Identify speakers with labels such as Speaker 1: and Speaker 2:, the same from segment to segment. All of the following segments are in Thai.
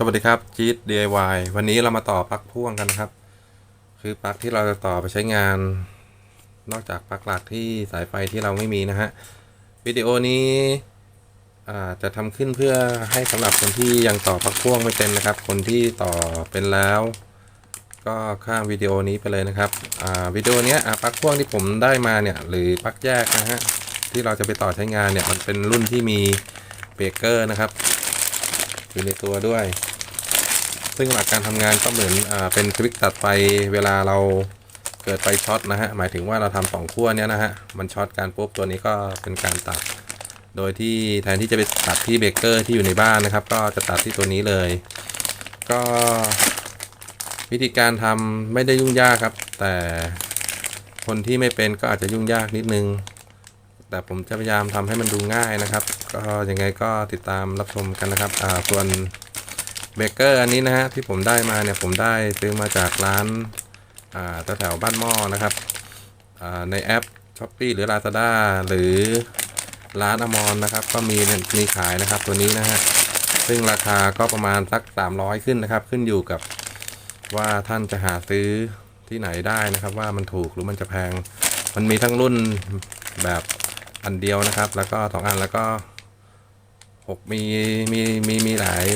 Speaker 1: สวัสดีครับจี๊ด DIY วันนี้เรามาต่อปลั๊กพ่วงกันนะครับ คือปลั๊กที่เราจะต่อไปใช้งาน นอกจากปลั๊กหลักที่สายไฟที่เราไม่มีนะฮะวิดีโอนี้จะทำขึ้นเพื่อให้สำหรับคนที่ยังต่อปลั๊กพ่วงไม่เป็นนะครับ คนที่ต่อเป็นแล้ว ก็ข้ามวิดีโอนี้ไปเลยนะครับวิดีโอนี้ปลั๊กพ่วงที่ผมได้มาเนี่ยหรือปลั๊กแยกนะฮะที่เราจะไปต่อใช้งานเนี่ยมันเป็นรุ่นที่มีเบรกเกอร์นะครับอยู่ในตัวด้วย ซึ่งหลักการทำงานก็เหมือนอเป็นคลิกตัดไฟเวลาเราเกิดไฟช็อตนะฮะ หมายถึงว่าเราทำสองขั้วเนี้ยนะฮะ มันช็อตการปุ๊บตัวนี้ก็เป็นการตัด โดยที่แทนที่จะไปตัดที่เบเกอร์ที่อยู่ในบ้านนะครับ ก็จะตัดที่ตัวนี้เลย ก็วิธีการทำไม่ได้ยุ่งยากครับ แต่คนที่ไม่เป็นก็อาจจะยุ่งยากนิดนึง แต่ผมจะพยายามทำให้มันดูง่ายนะครับ ก็ยังไงก็ติดตามรับชมกันนะครับส่วน เบเกอร์อันนี้นะฮะที่ผมได้มาเนี่ยผมได้ซื้อมาจากร้านอ่าแถวๆบ้านหม้อนะครับในแอป s h อ p e e หรือ Lazada หรือร้านอมรนะครับ ก็มีมีขายนะครับตัวนี้นะฮะซึ่งราคาก็ประมาณสัก 300 ขึ้นนะครับ ขึ้นอยู่กับว่าท่านจะหาซื้อที่ไหนได้นะครับ ว่ามันถูกหรือมันจะแพง มันมีทั้งรุ่นแบบอันเดียวนะครับ แล้วก็สองอันแล้วก็หกมีมีมีมีหลาย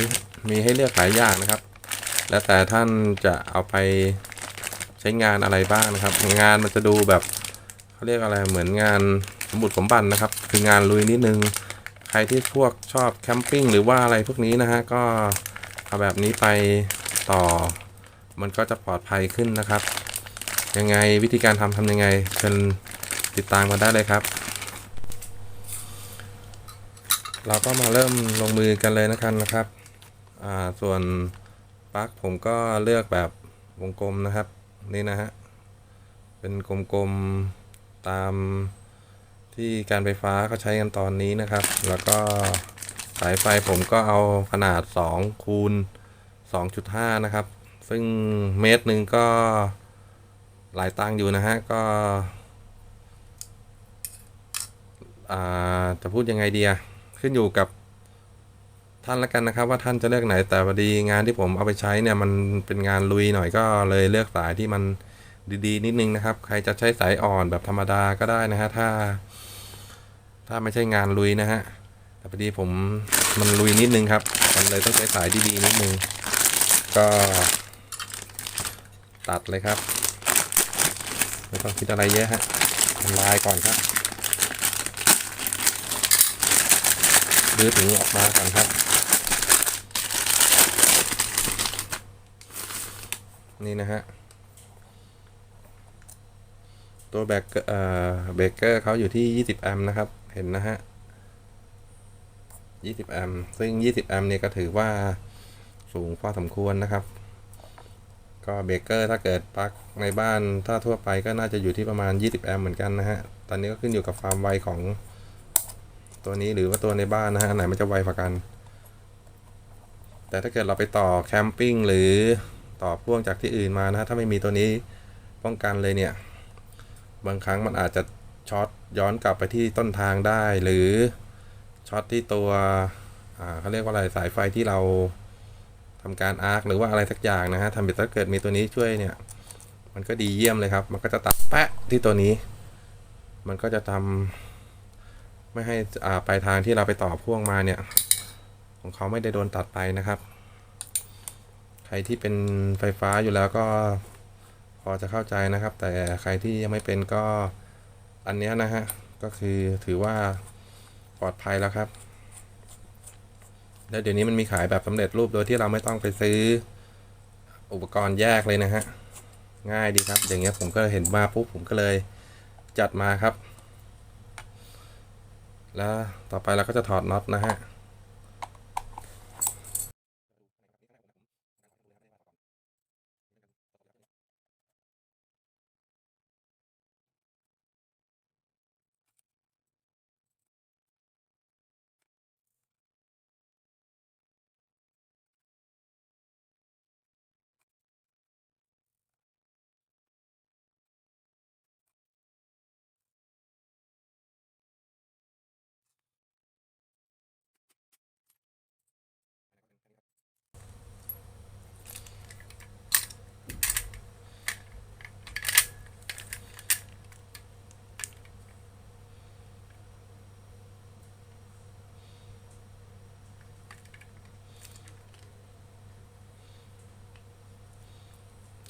Speaker 1: มีให้เลือกหลายอย่างนะครับ แล้วแต่ท่านจะเอาไปใช้งานอะไรบ้างนะครับ งานมันจะดูแบบเขาเรียกอะไรเหมือนงานสมบุติสมบันนะครับ คืองานลุยนิดนึง ใครที่พวกชอบแคมปิ้งหรือว่าอะไรพวกนี้นะฮะก็เอาแบบนี้ไปต่อ มันก็จะปลอดภัยขึ้นนะครับ ยังไงวิธีการทำทำยังไงเชิญติดตามกันได้เลยครับ เราก็มาเริ่มลงมือกันเลยนะครับนะครับ ส่วนปลั๊กผมก็เลือกแบบวงกลมนะครับ นี่นะฮะ เป็นกลมๆตามที่การไฟฟ้าเขาใช้กันตอนนี้นะครับ แล้วก็สายไฟผมก็เอาขนาด 2 คูณ 2.5 นะครับ ซึ่งเมตรหนึ่งก็หลายตังอยู่นะฮะ ก็อ่าจะพูดยังไงดีอะขึ้นอยู่กับ ท่านละกันนะครับ ว่าท่านจะเลือกไหนแต่พอดีงานที่ผมเอาไปใช้เนี่ยมันเป็นงานลุยหน่อยก็เลยเลือกสายที่มันดีๆ นิดนึงนะครับ ใครจะใช้สายอ่อนแบบธรรมดาก็ได้นะฮะถ้า ถ้าไม่ใช่งานลุยนะฮะแต่พอดีผมมันลุยนิดนึงครับ มันเลยต้องใช้สายดีๆนิดนึง ก็ ตัดเลยครับไม่ต้องคิดอะไรเยอะฮะทำลายก่อนครับดื้อถึงออกมาก่อนครับ นี่นะฮะ ตัวแบกเอ่อเบรกเกอร์เขาอยู่ที่ 20 แอมป์นะครับ เห็นนะฮะ 20 แอมป์ซึ่ง 20 แอมป์เนี่ยก็ถือว่าสูงพอสมควรนะครับ ก็เบกเกอร์ถ้าเกิดปลั๊กในบ้านถ้าทั่วไปก็น่าจะอยู่ที่ประมาณ 20 แอมป์เหมือนกันนะฮะ ตอนนี้ก็ขึ้นอยู่กับความไวของตัวนี้หรือว่าตัวในบ้านนะฮะไหนมันจะไวกว่ากัน แต่ถ้าเกิดเราไปต่อแคมปิ้งหรือ ต่อพ่วงจากที่อื่นมานะฮะถ้าไม่มีตัวนี้ป้องกันเลยเนี่ย บางครั้งมันอาจจะช็อตย้อนกลับไปที่ต้นทางได้ หรือช็อตที่ตัวเขาเรียกว่าอะไรสายไฟที่เราทำการอาร์คหรือว่าอะไรสักอย่างนะฮะทำให้ถ้าเกิดมีตัวนี้ช่วยเนี่ย มันก็ดีเยี่ยมเลยครับ มันก็จะตัดแปะที่ตัวนี้ มันก็จะทำไม่ให้อ่าปลายทางที่เราไปต่อพ่วงมาเนี่ย ของเขาไม่ได้โดนตัดไปนะครับ รที่เป็นไฟฟ้าอยู่แล้วก็พอจะเข้าใจนะครับ แต่ใครที่ยังไม่เป็นก็อันเนี้ยนะฮะ ก็คือถือว่าปลอดภัยแล้วครับ แล้วเดี๋ยวนี้มันมีขายแบบสำเร็จรูปโดยที่เราไม่ต้องไปซื้ออุปกรณ์แยกเลยนะฮะ ง่ายดีครับ อย่างเงี้ยผมก็เห็นมาปุ๊บผมก็เลยจัดมาครับ แล้วต่อไปเราก็จะถอดน็อตนะฮะ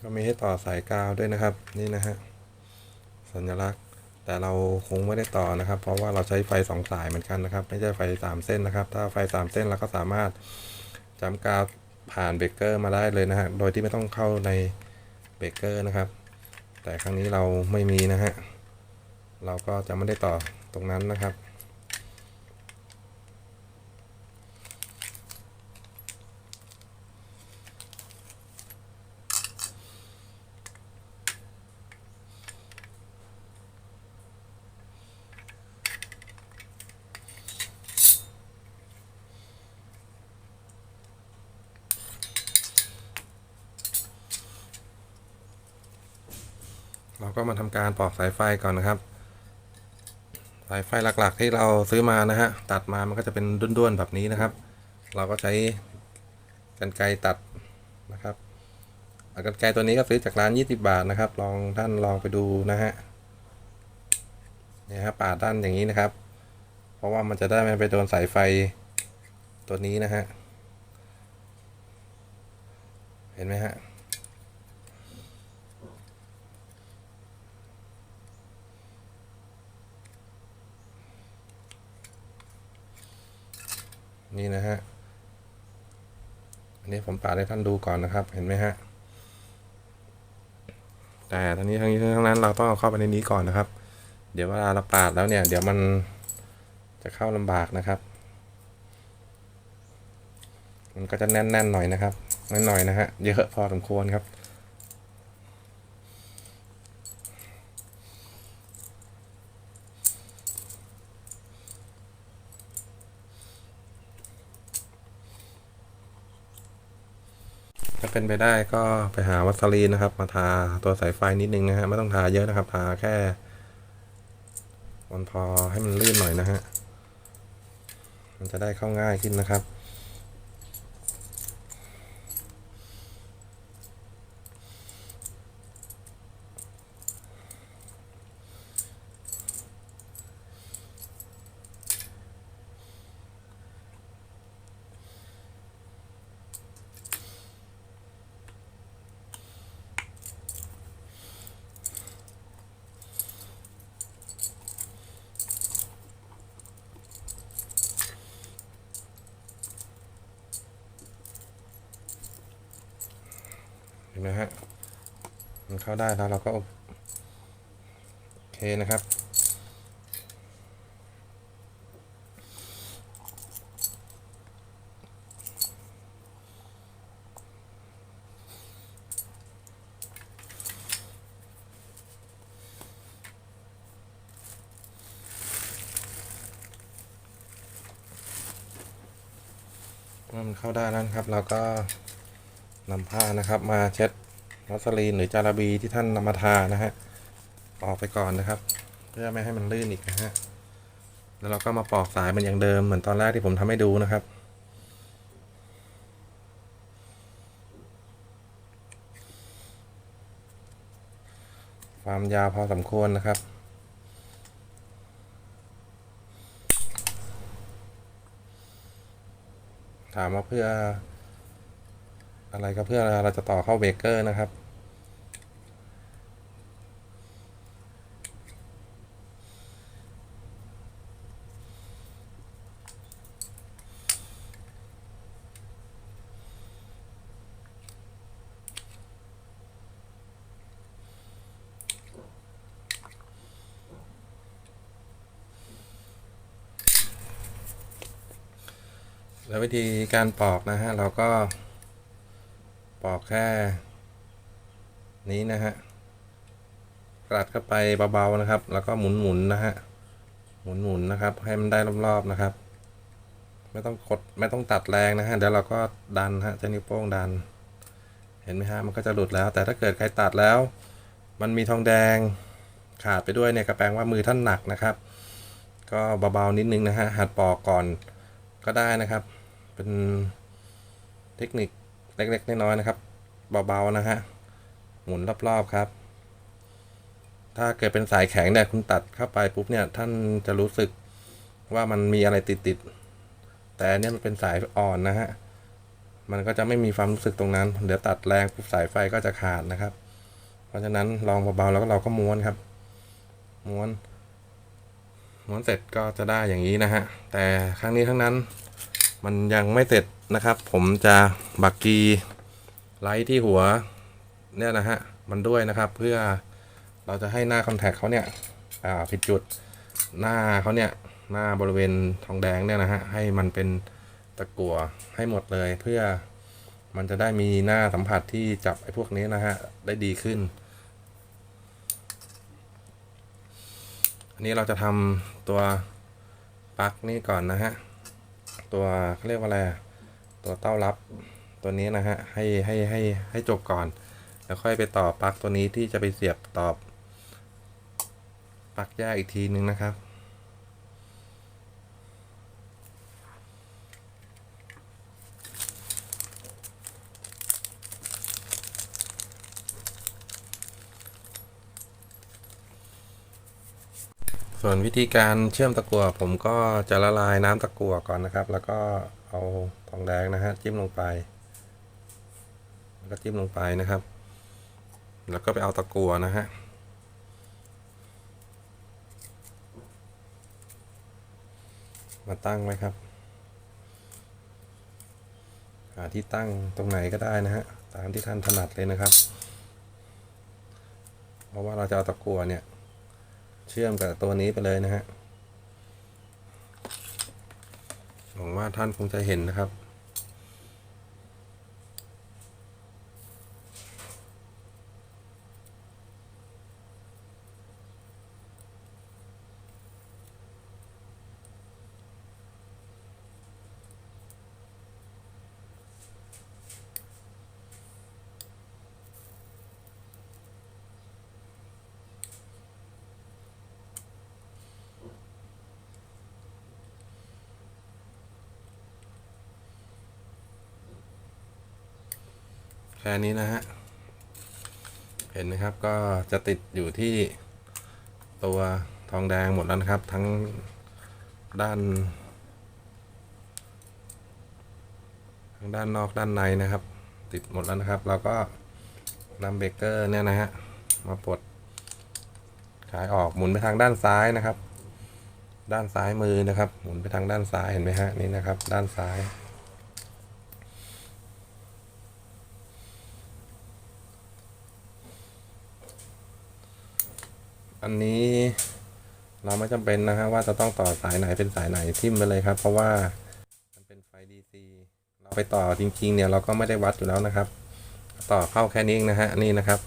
Speaker 1: ก็มีให้ต่อสายกาวด้วยนะครับนี่นะฮะสัญลักษณ์ แต่เราคงไม่ได้ต่อนะครับ เพราะว่าเราใช้ไฟสองสายเหมือนกันนะครับ ไม่ใช่ไฟสามเส้นนะครับ ถ้าไฟสามเส้นเราก็สามารถจำกาวผ่านเบรกเกอร์มาได้เลยนะฮะโดยที่ไม่ต้องเข้าในเบรกเกอร์นะครับ แต่ครั้งนี้เราไม่มีนะฮะเราก็จะไม่ได้ต่อตรงนั้นนะครับ ก็มาทำการปอกสายไฟก่อนนะครับ สายไฟหลักๆที่เราซื้อมานะฮะตัดมามันก็จะเป็นด้วนๆแบบนี้นะครับ เราก็ใช้กันไกรตัดนะครับกันไกรตัวนี้ก็ซื้อจากร้าน 20 บาทนะครับ ลองท่านลองไปดูนะฮะเนี่ยฮะปาดด้านอย่างนี้นะครับ เพราะว่ามันจะได้ไม่ไปโดนสายไฟตัวนี้นะฮะเห็นไหมฮะ นี่นะฮะอันนี้ผมปาดให้ท่านดูก่อนนะครับ เห็นไหมฮะแต่ทั้งนี้ทั้งนี้ทั้งนั้นเราต้องเอาเข้าไปในนี้ก่อนนะครับ เดี๋ยวเวลาเราปาดแล้วเนี่ย เดี๋ยวมันจะเข้าลำบากนะครับ มันก็จะแน่นๆหน่อยนะครับนิดหน่อยนะฮะเยอะพอสมควรครับ เป็นไปได้ก็ไปหาวัสลีนนะครับ มาทาตัวสายไฟนิดนึงนะฮะไม่ต้องทาเยอะนะครับ ทาแค่มันพอให้มันลื่นหน่อยนะฮะมันจะได้เข้าง่ายขึ้นนะครับ เห็นไหมฮะ มันเข้า ได้แล้วเราก็โอเคนะครับ เมื่อมันเข้าได้แล้วนะครับ เราก็นำผ้านะครับมาเช็ด วัสลีนหรือจาระบีที่ท่านนำมาทานะฮะออกไปก่อนนะครับ เพื่อไม่ให้มันลื่นอีกนะฮะแล้วเราก็มาปอกสายมันอย่างเดิมเหมือนตอนแรกที่ผมทำให้ดูนะครับความยาวพอสมควรนะครับ ถามว่าเพื่อ อะไรก็เพื่อเราจะต่อเข้าเบรกเกอร์นะครับ แล้ววิธีการปอกนะฮะเราก็ ปอกแค่ นี้นะฮะกลัดเข้าไปเบาๆนะครับ แล้วก็หมุนๆนะฮะ หมุนๆนะครับ ให้มันได้รอบๆนะครับ ไม่ต้องกดไม่ต้องตัดแรงนะฮะเดี๋ยวเราก็ดันฮะใช้นิ้วโป้งดัน เห็นไหมฮะมันก็จะหลุดแล้ว แต่ถ้าเกิดใครตัดแล้ว มันมีทองแดงขาดไปด้วยเนี่ยก็แปลว่ามือท่านหนักนะครับ ก็เบาๆนิดนึงนะฮะหัดปอกก่อนก็ได้นะครับ เป็นเทคนิค เล็ก ๆ น้อยๆนะครับ เบาๆนะฮะหมุนรอบๆครับ ถ้าเกิดเป็นสายแข็งเนี่ยคุณตัดเข้าไปปุ๊บเนี่ยท่านจะรู้สึกว่ามันมีอะไรติดๆแต่เนี่ยมันเป็นสายอ่อนนะฮะมันก็จะไม่มีความรู้สึกตรงนั้น เดี๋ยวตัดแรงปุ๊บสายไฟก็จะขาดนะครับ เพราะฉะนั้นลองเบาๆแล้วก็เราก็ม้วนครับ ม้วน ม้วนเสร็จก็จะได้อย่างนี้นะฮะ แต่ครั้งนี้ทั้งนั้น มันยังไม่เสร็จนะครับ ผมจะบักกีไลท์ที่หัวเนี่ยนะฮะมันด้วยนะครับเพื่อเราจะให้หน้าคอนแทคเขาเนี่ยอ่าผิดจุดหน้าเขาเนี่ยหน้าบริเวณทองแดงเนี่ยนะฮะให้มันเป็นตะกั่วให้หมดเลยเพื่อมันจะได้มีหน้าสัมผัสที่จับไอ้พวกนี้นะฮะได้ดีขึ้น อันนี้เราจะทำตัวปลั๊กนี่ก่อนนะฮะ ตัวเขาเรียกว่าอะไรอะตัวเต้ารับตัวนี้นะฮะให้ให้ให้ให้จบก่อน แล้วค่อยไปต่อปลั๊กตัวนี้ที่จะไปเสียบต่อปลั๊กแยกอีกทีนึงนะครับ ส่วนวิธีการเชื่อมตะกั่วผมก็จะละลายน้ำตะกั่วก่อนนะครับ แล้วก็เอาทองแดงนะฮะจิ้มลงไป แล้วก็จิ้มลงไปนะครับ แล้วก็ไปเอาตะกั่วนะฮะมาตั้งไว้ครับ หาที่ตั้งตรงไหนก็ได้นะฮะ ตามที่ท่านถนัดเลยนะครับ เพราะว่าเราจะเอาตะกั่วเนี่ย เชื่อมกับตัวนี้ไปเลยนะฮะหวังว่าท่านคงจะเห็นนะครับ แค่นี้นะฮะ เห็นนะครับก็จะติดอยู่ที่ตัวทองแดงหมดแล้วนะครับ ทั้งด้าน ทั้งด้านนอกด้านในนะครับ ติดหมดแล้วนะครับ เราก็นำเบรกเกอร์เนี่ยนะฮะมาปลดขายออกหมุนไปทางด้านซ้ายนะครับ ด้านซ้ายมือนะครับ หมุนไปทางด้านซ้ายเห็นไหมฮะนี่นะครับ ด้านซ้าย อันนี้เราไม่จำเป็นนะฮะว่าจะต้องต่อสายไหนเป็นสายไหนทิมไปเลยครับ เพราะว่ามันเป็นไฟ DC เราไปต่อจริงๆเนี่ยเราก็ไม่ได้วัดอยู่แล้วนะครับ ต่อเข้าแค่นี้เองนะฮะนี่นะครับ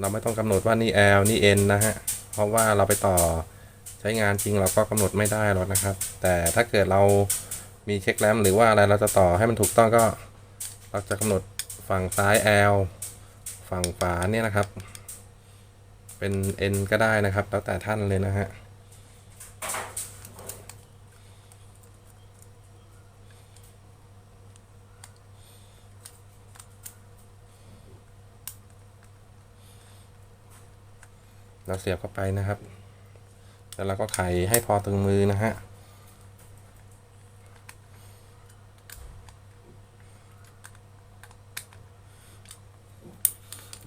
Speaker 1: เราไม่ต้องกำหนดว่านี่ L นี่ N นะฮะเพราะว่าเราไปต่อใช้งานจริงเราก็กำหนดไม่ได้หรอกนะครับ แต่ถ้าเกิดเรามีเช็คแรมหรือว่าอะไรเราจะต่อให้มันถูกต้องก็ เราจะกำหนดฝั่งซ้าย L ฝั่งขวาเนี่ยนะครับ เป็น N ก็ได้นะครับ แล้วแต่ท่านเลยนะฮะเราเสียบเข้าไปนะครับ แล้วเราก็ไขให้พอตึงมือนะฮะ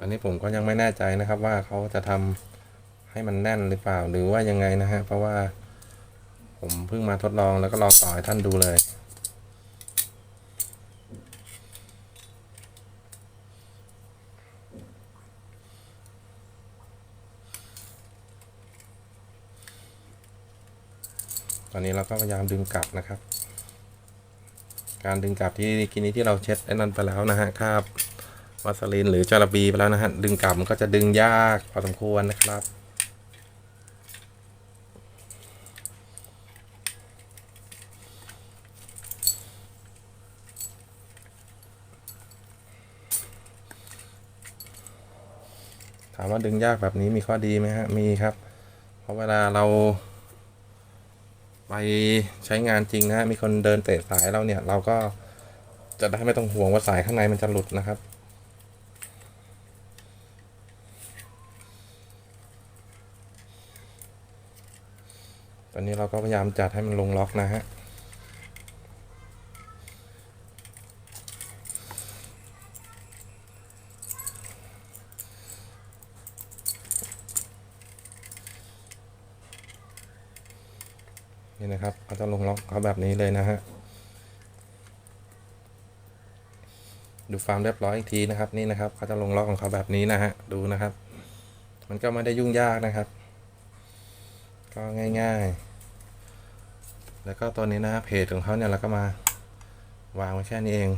Speaker 1: นนี้ผมก็ยังไม่แน่ใจนะครับว่าเขาจะทำให้มันแน่นหรือเปล่าหรือว่ายังไงนะฮะเพราะว่า ผมเพิ่งมาทดลองแล้วก็ลองต่อให้ท่านดูเลยตอนนี้เราก็พยายามดึงกลับนะครับ การดึงกลับที่กินนี้ที่เราเช็ดไอ้นั่นไปแล้วนะฮะคราบ วัสลินหรือจาระบีไปแล้วนะฮะ ดึงกลับมันก็จะดึงยากพอสมควรนะครับ ถามว่าดึงยากแบบนี้มีข้อดีไหมฮะ มีครับ เพราะเวลาเราไปใช้งานจริงนะ มีคนเดินเตะสายเราเนี่ย เราก็จะได้ไม่ต้องห่วงว่าสายข้างในมันจะหลุดนะครับ อนนี้เราก็พยายามจัดให้มันลงล็อกนะฮะนี่นะครับเขาจะลงล็อกเขาแบบนี้เลยนะฮะ ดูฟาร์มเรียบร้อยอีกทีนะครับนี่นะครับเขาจะลงล็อกของเขาแบบนี้นะฮะดูนะครับ มันก็ไม่ได้ยุ่งยากนะครับ ก็ง่าย ๆ แล้วก็ตัวนี้นะฮะเพจของเขาเนี่ยเราก็มาวางไว้แค่นี้เอง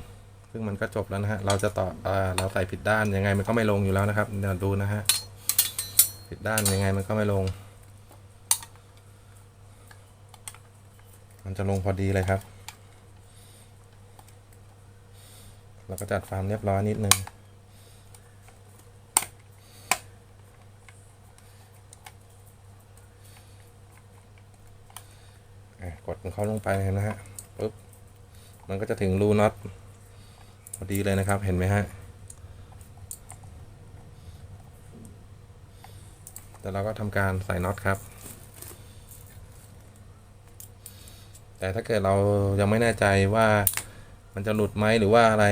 Speaker 1: ซึ่งมันก็จบแล้วนะฮะ เราจะต่อเออเราใส่ผิดด้านยังไงมันก็ไม่ลงอยู่แล้วนะครับเดี๋ยวดูนะฮะ ผิดด้านยังไงมันก็ไม่ลง มันจะลงพอดีเลยครับ เราก็จัดฟาร์มเรียบร้อยนิดนึง อะกดของ เขาลงไปนะฮะปุ๊บมันก็จะถึงรูน็อตพอดีเลยนะครับเห็นไหมฮะแต่เราก็ทำการใส่น็อตครับ แต่ถ้าเกิดเรายังไม่แน่ใจว่ามันจะหลุดไหมหรือว่าอะไร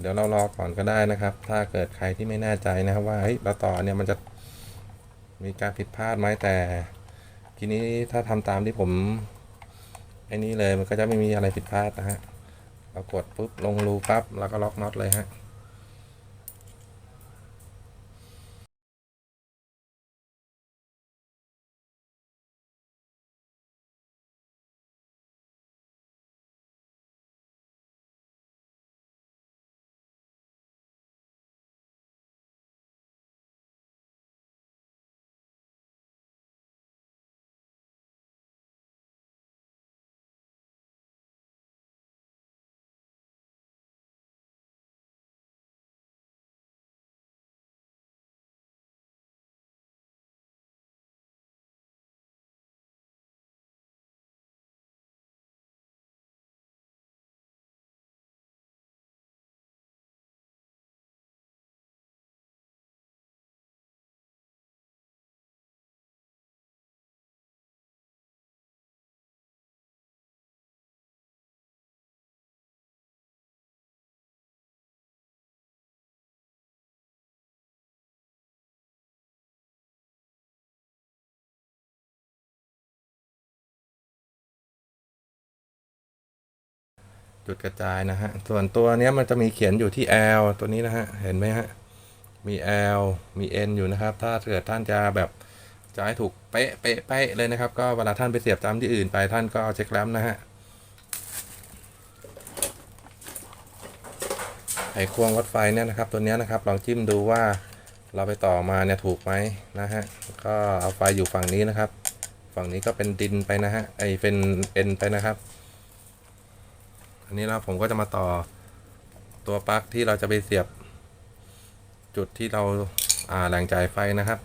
Speaker 1: เดี๋ยวเรารอก่อนก็ได้นะครับ ถ้าเกิดใครที่ไม่แน่ใจนะครับว่าเฮ้ยเราต่อเนี่ยมันจะมีการผิดพลาดไหมแต่ ทีนี้ถ้าทำตามที่ผมไอ้นี้เลยมันก็จะไม่มีอะไรผิดพลาดนะฮะเรากดปุ๊บลงรูปั๊บแล้วก็ล็อกน็อตเลยฮะ จุดกระจายนะฮะ ส่วนตัวเนี้ยมันจะมีเขียนอยู่ที่ L ตัวนี้นะฮะ เห็นไหมฮะ มี L มี N อยู่นะครับ ถ้าเกิดท่านจะแบบจะให้ถูกเป๊ะเป๊ะเป๊ะเลยนะครับ ก็เวลาท่านไปเสียบตามที่อื่นไปท่านก็เอาเช็คแรมป์นะฮะ ไขควงวัดไฟเนี่ยนะครับ ตัวนี้นะครับ ลองจิ้มดูว่าเราไปต่อมาเนี่ยถูกไหมนะฮะ ก็เอาไฟอยู่ฝั่งนี้นะครับ ฝั่งนี้ก็เป็นดินไปนะฮะ ไอเป็นเอ็นไปนะครับ อันนี้แล้วผมก็จะมาต่อตัวปลั๊กที่เราจะไปเสียบ จุดที่เราอ่าแหล่งจ่ายไฟนะครับ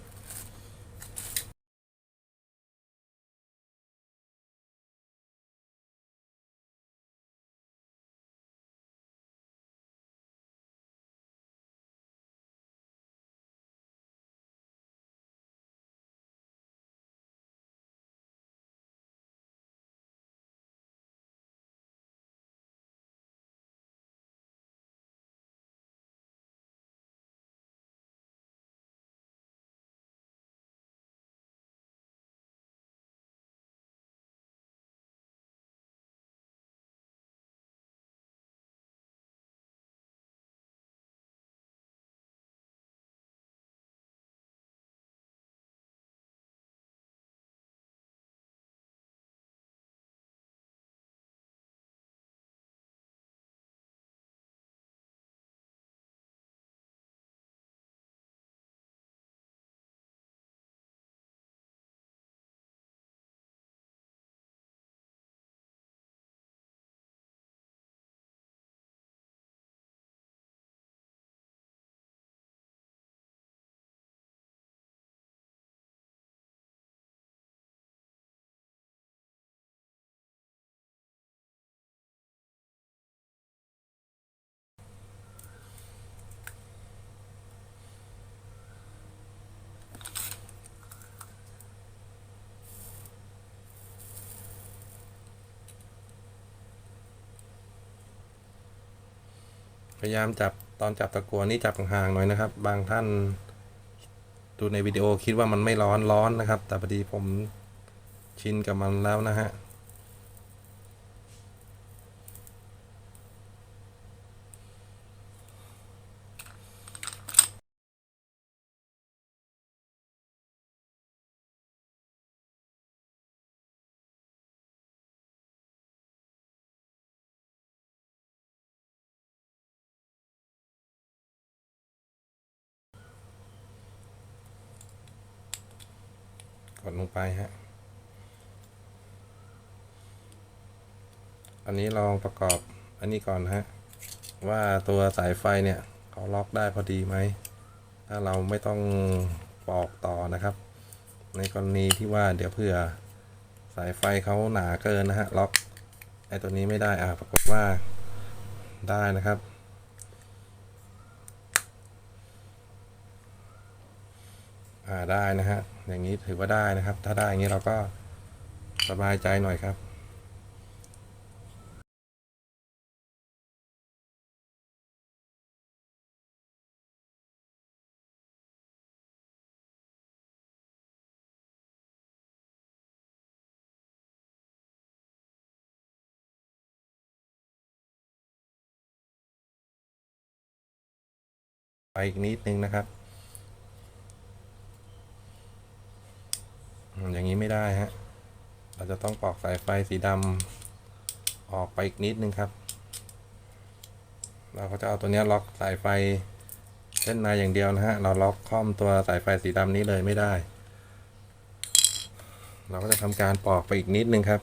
Speaker 1: พยายามจับตอนจับตะกัวนี่จับห่างๆหน่อยนะครับ บางท่านดูในวิดีโอคิดว่ามันไม่ร้อนร้อนนะครับ แต่พอดีผมชินกับมันแล้วนะฮะ ดลงไปฮะ อันนี้ลองประกอบอันนี้ก่อนฮะ ว่าตัวสายไฟเนี่ยเขาล็อกได้พอดีไหม ถ้าเราไม่ต้องปอกต่อนะครับ ในกรณีที่ว่าเดี๋ยวเผื่อสายไฟเขาหนาเกินนะฮะ ล็อกไอตัวนี้ไม่ได้อ่าปรากฏว่าได้นะครับ อ่าได้นะฮะอย่างนี้ถือว่าได้นะครับ ถ้าได้อย่างนี้เราก็สบายใจหน่อยครับไปอีกนิดนึงนะครับ อย่างนี้ไม่ได้ฮะ เราจะต้องปอกสายไฟสีดำออกไปอีกนิดนึงครับ เราก็จะเอาตัวนี้ล็อกสายไฟเส้นในอย่างเดียวนะฮะ เราล็อกค่อมตัวสายไฟสีดำนี้เลยไม่ได้ เราก็จะทำการปอกไปอีกนิดนึงครับ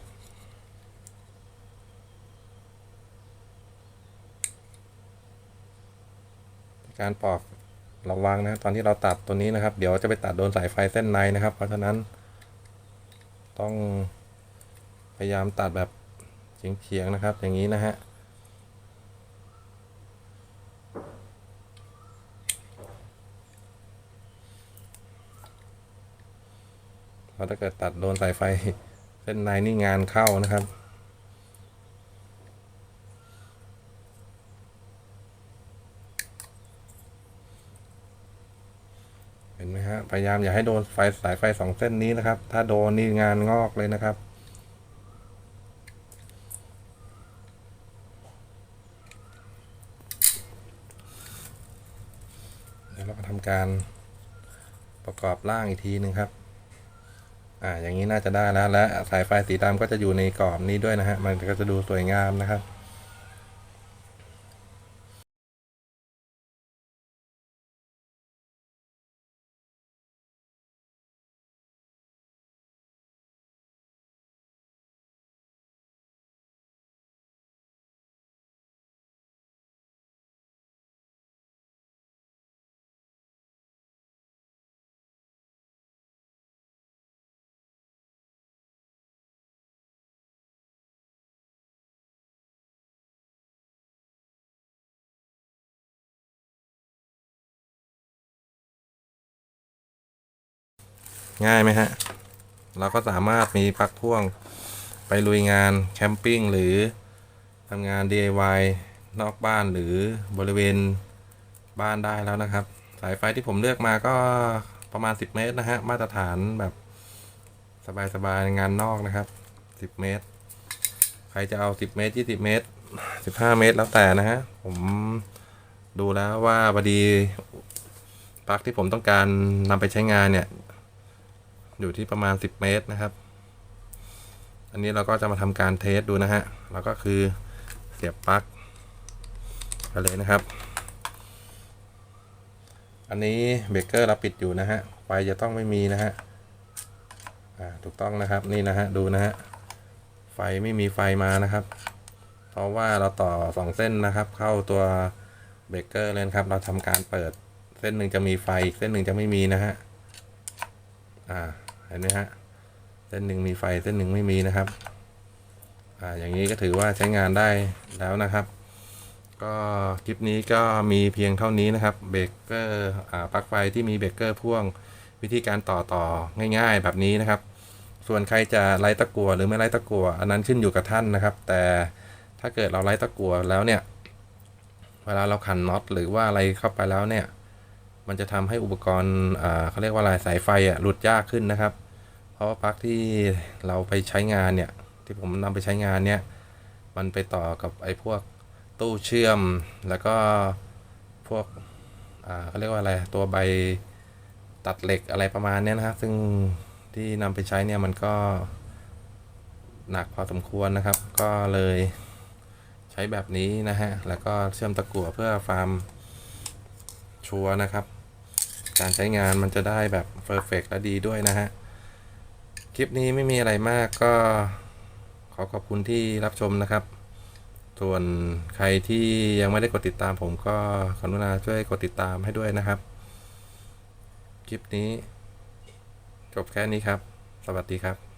Speaker 1: การปอกระวังนะตอนที่เราตัดตัวนี้นะครับ เดี๋ยวจะไปตัดโดนสายไฟเส้นในนะครับ เพราะฉะนั้น ต้องพยายามตัดแบบเฉียงๆนะครับ อย่างนี้นะฮะเพราะถ้าเกิดตัดโดนสายไฟเส้นในนี่งานเข้านะครับ เห็นไหมฮะ พยายามอย่าให้โดนไฟสายไฟสองเส้นนี้นะครับ ถ้าโดนนี่งานงอกเลยนะครับ เดี๋ยวเราก็ทำการประกอบร่างอีกทีหนึ่งครับ อ่า อย่างนี้น่าจะได้แล้ว และสายไฟสีดำก็จะอยู่ในกรอบนี้ด้วยนะฮะ มันก็จะดูสวยงามนะครับ ง่ายไหมฮะ เราก็สามารถมีปลั๊กพ่วงไปลุยงานแคมปิ้งหรือทำงาน DIY นอกบ้านหรือบริเวณบ้านได้แล้วนะครับ สายไฟที่ผมเลือกมาก็ประมาณ 10 เมตรนะฮะ มาตรฐานแบบสบายๆงานนอกนะครับ 10 เมตร ใครจะเอา 10 เมตร 20 เมตร 15 เมตรแล้วแต่นะฮะ ผมดูแล้วว่าพอดีปลั๊กที่ผมต้องการนำไปใช้งานเนี่ย อยู่ที่ประมาณ 10 เมตรนะครับ อันนี้เราก็จะมาทำการเทสดูนะฮะเราก็คือเสียบปลั๊กไปเลยนะครับ อันนี้เบรกเกอร์เราปิดอยู่นะฮะไฟจะต้องไม่มีนะฮะถูกต้องนะครับนี่นะฮะดูนะฮะไฟไม่มีไฟมานะครับ เพราะว่าเราต่อสองเส้นนะครับ เข้าตัวเบรกเกอร์เลยครับ เราทำการเปิดเส้นหนึ่งจะมีไฟอีกเส้นหนึ่งจะไม่มีนะฮะอ่า เห็นไหมฮะเส้นหนึ่งมีไฟเส้นหนึ่งไม่มีนะครับอ่าอย่างนี้ก็ถือว่าใช้งานได้แล้วนะครับ ก็คลิปนี้ก็มีเพียงเท่านี้นะครับเบรกเกอร์อ่าปลั๊กไฟที่มีเบรกเกอร์พ่วงวิธีการต่อต่อง่าย ๆ แบบนี้นะครับ ส่วนใครจะไล่ตะกัวหรือไม่ไล่ตะกัว อันนั้นขึ้นอยู่กับท่านนะครับ แต่ถ้าเกิดเราไล่ตะกัวแล้วเนี่ย เวลาเราขันน็อตหรือว่าอะไรเข้าไปแล้วเนี่ย มันจะทำให้อุปกรณ์อ่าเขาเรียกว่าอะไรสายไฟอะหลุดยากขึ้นนะครับ ราะว่าปลั๊กที่เราไปใช้งานเนี่ย ที่ผมนำไปใช้งานเนี่ย มันไปต่อกับไอ้พวกตู้เชื่อม แล้วก็พวกอ่าเขาเรียกว่าอะไร ตัวใบตัดเหล็กอะไรประมาณเนี้ยนะครับซึ่งที่นำไปใช้เนี่ยมันก็หนักพอสมควรนะครับ ก็เลยใช้แบบนี้นะฮะ แล้วก็เชื่อมตะกั่วเพื่อความชัวนะครับ การใช้งานมันจะได้แบบเพอร์เฟกและดีด้วยนะฮะ คลิปนี้ไม่มีอะไรมากก็ขอขอบคุณที่รับชมนะครับ ส่วนใครที่ยังไม่ได้กดติดตามผมก็ขอนุณาช่วยกดติดตามให้ด้วยนะครับ คลิปนี้ จบแค่นี้ครับ สวัสดีครับ